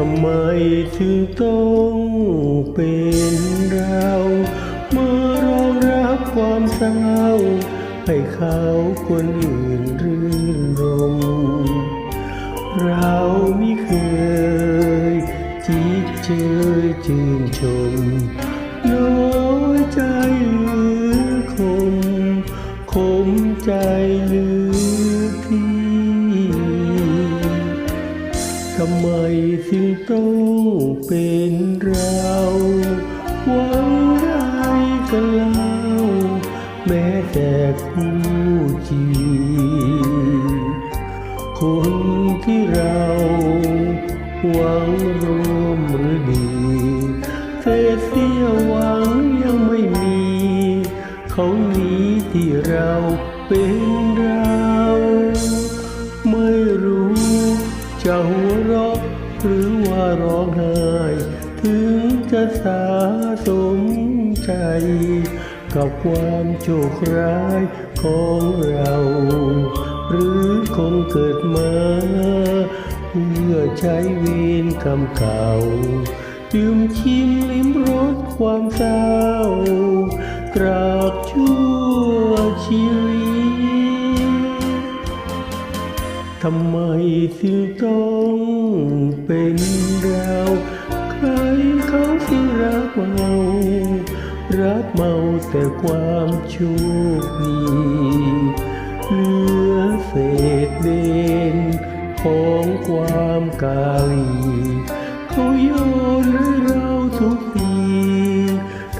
ทำไมถึงต้องเป็นเราเมื่อรองรับความเศร้า ให้เขาคนอื่นรื่นรม เราไม่เคยจิตเจยชื่นชม น้อยใจหลือคม คมใจหลือ ทำไมถึงต้องเป็นเราหวังได้กันเล่าแม้แต่คู่จีคนที่เราหวังรวมหรือดีเศษเสี้ยวหวังยังไม่มี เขาหนีที่เราเป็นเรา ร้องไห้ถึงจะสาสมใจ กับความโชคร้ายของเรา หรือคงเกิดมา เพื่อใช้เวรกรรมเก่าดื่มชิมลิ้มรสความเศร้าตราบชั่วชีวิต ทำไมถึงต้องเป็นเราใครเขาที่รักเรา รักเมาแต่ความโชคดีเหลือเศษเดนของความกาลีเขาโยนให้เราทุกที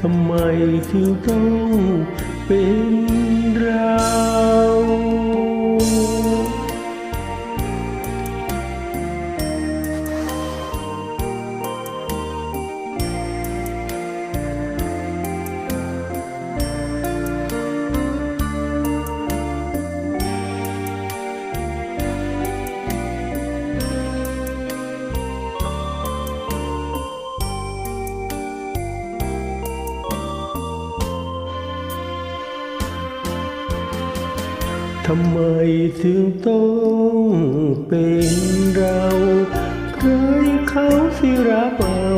ทำไมถึงต้องเป็น ทำไมถึงต้องเป็นเรา ใครเขาสิรับเอา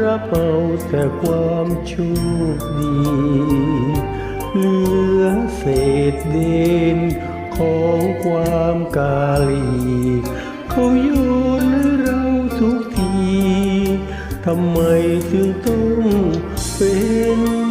รับเอาแต่ความโชคดี เหลือเศษเดนของความกาลีเขาโยนให้เราทุกที ทำไมถึงต้องเป็น